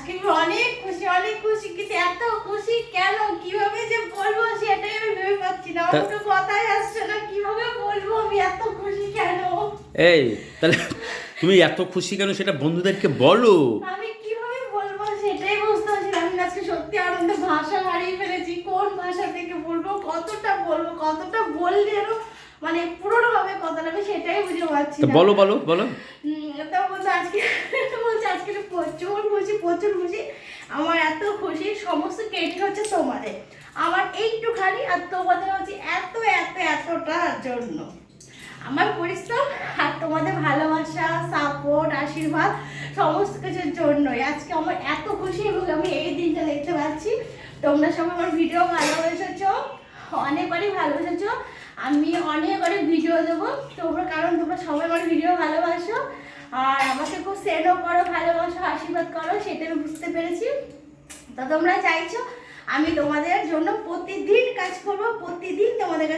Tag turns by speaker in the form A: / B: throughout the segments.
A: আজকে আমি অনেক খুশি অনেক খুশি কিন্তু এত খুশি কেন? কীভাবে যে বলব সেটাই আমি ভেবে পাচ্ছি না। আমার
B: তা-
A: তো কথাই আসছে না। কীভাবে বলব আমি এত খুশি কেন?
B: এই তাহলে তুমি এত খুশি কেন সেটা বন্ধুদেরকে বলো।
A: আমি কীভাবে বলব সেটাই বুঝতে পারছি আমি আজকে সত্যি আনন্দে ভাষা হারিয়ে ফেলেছি। কোন ভাষা থেকে বলব কতটা বলব কতটা বললে মানে পুরোনো ভাবে কথাটা আমি সেটাই বুঝতে পারছি
B: বলো বলো বলো।
A: তো বলছে আজকে প্রচুর খুশি প্রচুর খুশি। আমার এত খুশি, সমস্ত ক্রেডিট হচ্ছে তোমাদের। আমার এইটুখানি আর তোমাদের হচ্ছে এত এত, এতটার জন্য। আমার পরিশ্রম আর তোমাদের ভালোবাসা সাপোর্ট আশীর্বাদ, সমস্ত কিছুর জন্যই। আজকে আমার এত খুশি এবং আমি এই দিনটা দেখতে পাচ্ছি। তোমরা সবাই আমার ভিডিও ভালোবেসেছ অনেকবারই ভালোবেসেছ। আমি অনেক অনেক ভিডিও দেবো। তোমরা, কারণ তোমরা সবাই আমার ভিডিও ভালোবাসো। আর আমাকে খুব সেন্ডও করো, ভালোবাসো, আশীর্বাদ করো, সেটা আমি বুঝতে পেরেছি। তো তোমরা চাইছো, আমি তোমাদের জন্য প্রতিদিন কাজ করব, প্রতিদিন তোমাদের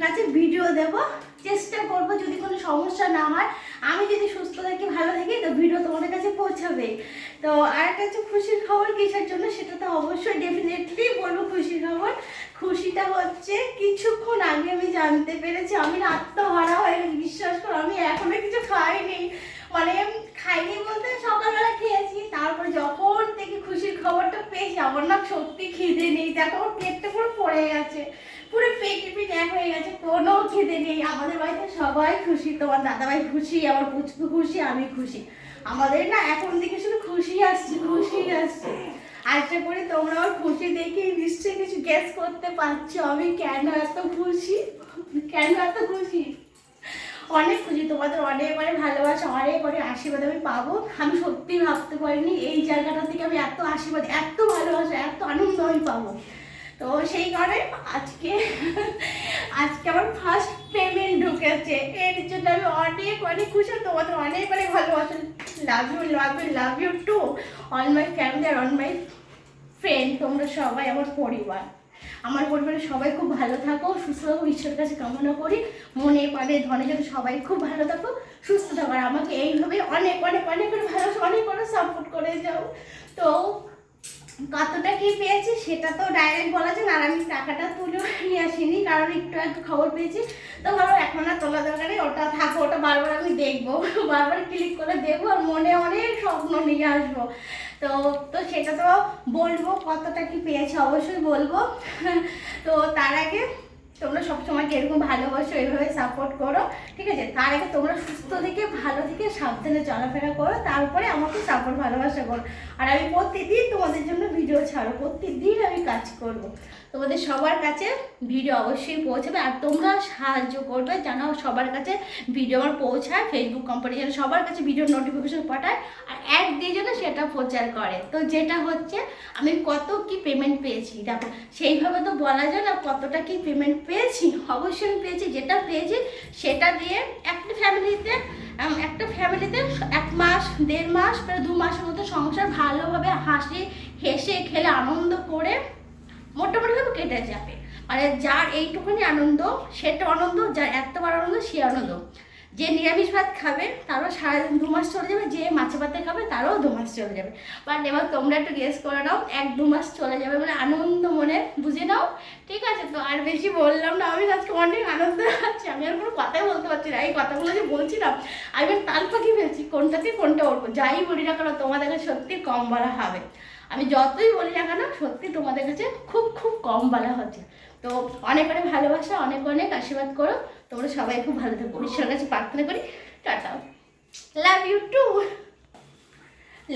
A: কাছে- ভিডিও দেব, চেষ্টা করব যদি কোনো সমস্যা না হয়। আমি যদি সুস্থ থাকি, ভালো থাকি, তো ভিডিও তোমাদের কাছে পৌঁছাবে। তো আর একটা হচ্ছে খুশির খবর কিসের জন্য, সেটা তো অবশ্যই ডেফিনেটলি বলব খুশির খবর। খুশিটা হচ্ছে কিছুক্ষণ আগে আমি জানতে পেরেছি, আমি আত্মহারা হয়ে বিশ্বাস করো, আমি এখনও কিছু খাইনি। মানে খাইনি বলতে সকালবেলা খেয়েছি, তারপর যখন থেকে খুশির খবরটা পেয়েছি, আমার না সত্যি খিদে নেই, দেখো আমার পেটটা পুরো পড়ে গেছে, পুরো পেটে পিট এক হয়ে গেছে, কোনো খিদে নেই, আমাদের বাড়িতে সবাই খুশি, তোমার দাদাভাই খুশি, আমার পুচকু খুশি, আমি খুশি, আমাদের না এখন থেকে শুধু খুশি আসছে খুশি আসছে, আশা করি তোমরা আমার খুশি দেখে নিশ্চয়ই কিছু গেস করতে পারছ, আমি কেন এত খুশি? কেন এত খুশি? অনেক খুশি, তোমাদের অনেক অনেক ভালোবাসা, অনেক অনেক আশীর্বাদ আমি পাবো। আমি সত্যি ভাবতে পারিনি এই জায়গাটা থেকে আমি এত আশীর্বাদ, এত ভালোবাসা, এত আনন্দ আমি পাবো। তো সেই কারণে আজকে আজকে আমার ফার্স্ট পেমেন্ট ঢুকেছে। এর জন্য আমি অনেক অনেক খুশি, তোমাদের অনেক অনেক ভালোবাসা। Love you love you love you too on my family R on my friend তোমরা সবাই আমার পরিবার। আমার পরিবারের সবাই খুব ভালো থাকো, সুস্থ থাকো, ঈশ্বরের কাছে কামনা করি। মনে প্রাণে ধনে যাতে সবাই খুব ভালো থাকো, সুস্থ থাকো। আর আমাকে এইভাবে অনেক অনেক অনেক করে ভালোবাসা, অনেক অনেক সাপোর্ট করে যাও। তো কতটা কি পেয়েছি সেটা তো ডাইরেক্ট বলা যায় না, আর আমি টাকাটা তুলে নিয়ে আসিনি, কারণ একটু একটু খবর পেয়েছি। তো ভালো এখন আর তোলা দরকারে ওটা থাকো, ওটা বারবার আমি দেখব, বারবার ক্লিক করে দেখব, আর মনে অনেক স্বপ্ন নিয়ে আসব। তো তো সেটা তো বলব, কতটা কি পেয়েছে অবশ্যই বলব। তো তার আগে তোমরা সবসময় এরকম ভালোবাসো এইভাবে সাপোর্ট করো, ঠিক আছে? তার আগে তোমরা সুস্থ থেকে, ভালো থেকে সাবধানে চলাফেরা করো, তারপরে আমাকে সাপোর্ট ভালোবাসা করো। আর আমি প্রতিদিন তোমাদের জন্য ভিডিও ছাড়ো, প্রতিদিন আমি কাজ করব। তোমাদের সবার কাছে ভিডিও অবশ্যই পৌঁছাবে, আর তোমরা সাহায্য করবে যেন সবার কাছে ভিডিও আমার পৌঁছায় ফেসবুক কোম্পানি যেন সবার কাছে ভিডিও নোটিফিকেশন পাঠায়, আর অ্যাড দিয়ে যেন সেটা প্রচার করে। তো যেটা হচ্ছে, আমি কত কি পেমেন্ট পেয়েছি, দেখো, সেইভাবে তো বলা যায় না কতটা কি পেমেন্ট পেয়েছি, অবশ্যই পেয়েছি, যেটা পেয়েছি সেটা দিয়ে একটা ফ্যামিলিতে একটা ফ্যামিলিতে এক মাস, দেড় মাস প্রায় দু মাসের মতো সংসার ভালোভাবে হাসি, হেসে, খেলে, আনন্দ করে মোটামুটিভাবে কেটে যাবে। মানে যার এইটুকুনি আনন্দ, সেটা আনন্দ, যার এতবার আনন্দ, সে আনন্দ। যে নিরামিষ ভাত খাবে, তারও সারাদিন দু মাস চলে যাবে, যে মাছে ভাতে খাবে, তারও দু মাস চলে যাবে। বাট এবার তোমরা একটু গেস করে নাও, এক দু মাস চলে যাবে মানে আনন্দ মনে বুঝে নাও। ঠিক আছে, তো আর বেশি বললাম না, আমি আজকে অনেক আনন্দ আছি আমি আর কোনো কথাই বলতে পারছি না, এই কথাগুলো যে বলছিলাম আমি তাল পাখি ফেলছি, কোনটাতে কোনটা উঠবো, যাই বলি না কেন, তোমাদের কাছে সত্যি কম বলা হবে। আমি যতই বলি না কেন, সত্যি তোমাদের কাছে খুব খুব কম বলা হচ্ছে। তো অনেক অনেক ভালোবাসা, অনেক অনেক আশীর্বাদ করো। তোমরা সবাই খুব ভালো থাকো। ঈশ্বরের কাছে প্রার্থনা করি। Tata. Love you too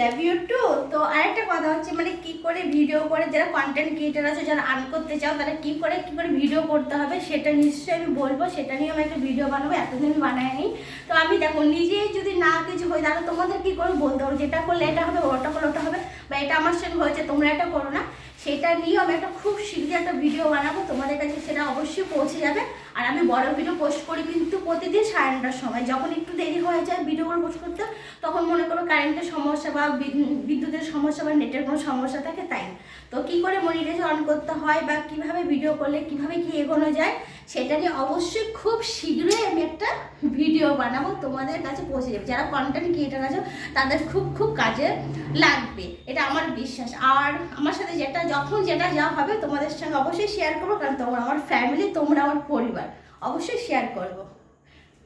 A: love you too তো আরেকটা কথা হচ্ছে মানে কি করে ভিডিও করে, যারা কন্টেন্ট ক্রিয়েটার আছে, যারা আর্ন করতে চাও, তারা কি করে কি করে ভিডিও করতে হবে, সেটা নিশ্চয়ই আমি বলব। সেটা নিয়ে আমি একটা ভিডিও বানাবো। এতদিন আমি বানাইনি। তো আমি দেখো, নিজেই যদি না কিছু হই তাহলে তোমাদের কি করে বলতে হবে যেটা করলে এটা হবে, ওটা করলে ওটা হবে, বা এটা আমার সঙ্গে হয়েছে, তোমরা এটা করো না। সেটা নিয়ে আমি একটা খুব শীঘ্রই একটা ভিডিও বানাবো। তোমাদের কাছে সেটা অবশ্যই পৌঁছে যাবে। আর আমি বড় ভিডিও পোস্ট করি কিন্তু প্রতিদিন সাড়ে নটার সময়। যখন একটু দেরি হয়ে যায় ভিডিওগুলো পোস্ট করতে, তখন মনে করো কারেন্টের সমস্যা বা বিদ্যুতের সমস্যা বা নেটের কোনো সমস্যা থাকে তাই। তো কি করে মনিটাইজ অন করতে হয় বা কীভাবে ভিডিও করলে, কীভাবে কি এগোনো যায়, সেটা নিয়ে অবশ্যই খুব শীঘ্রই আমি একটা ভিডিও বানাবো তোমাদের কাছে পৌঁছে যাবে যারা কন্টেন্ট ক্রিয়েটার আছে, তাদের খুব খুব কাজে লাগবে। এটা আমার বিশ্বাস। আর আমার সাথে যেটা, যখন যেটা যা হবে তোমাদের সঙ্গে অবশ্যই শেয়ার করব, কারণ তোমরা, আমার ফ্যামিলি তোমরা, আমার পরিবার। অবশ্যই শেয়ার করব।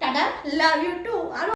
A: Tata love you too R